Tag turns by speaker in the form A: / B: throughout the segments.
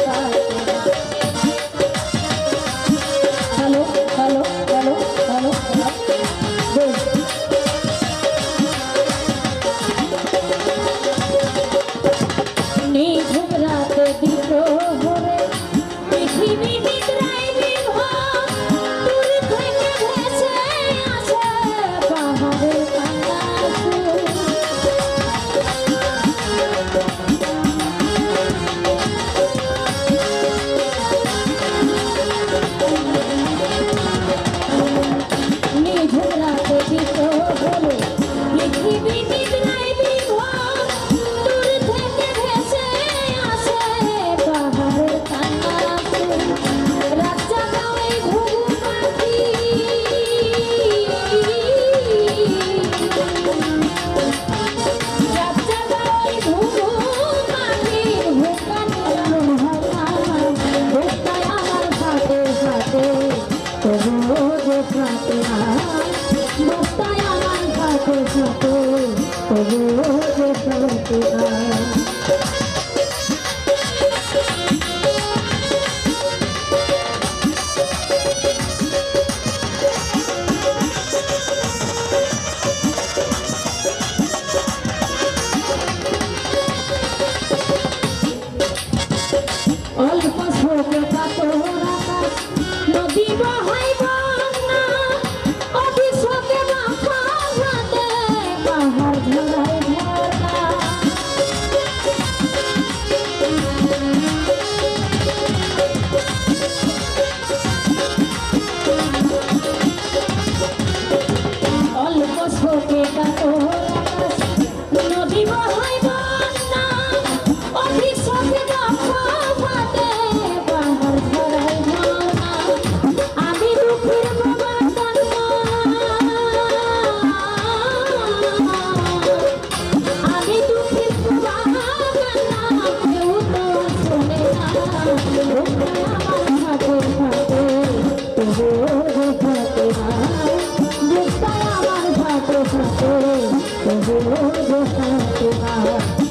A: पाता তবুও ना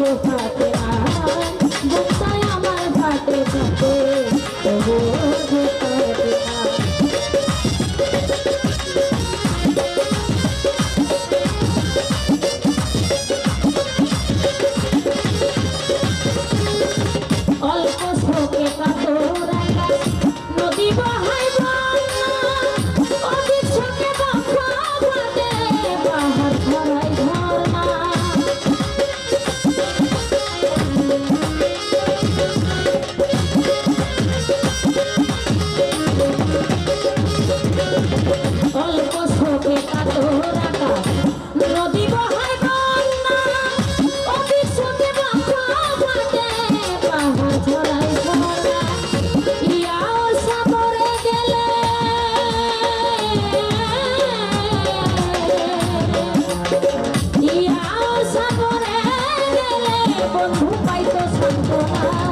A: তবুও Bye.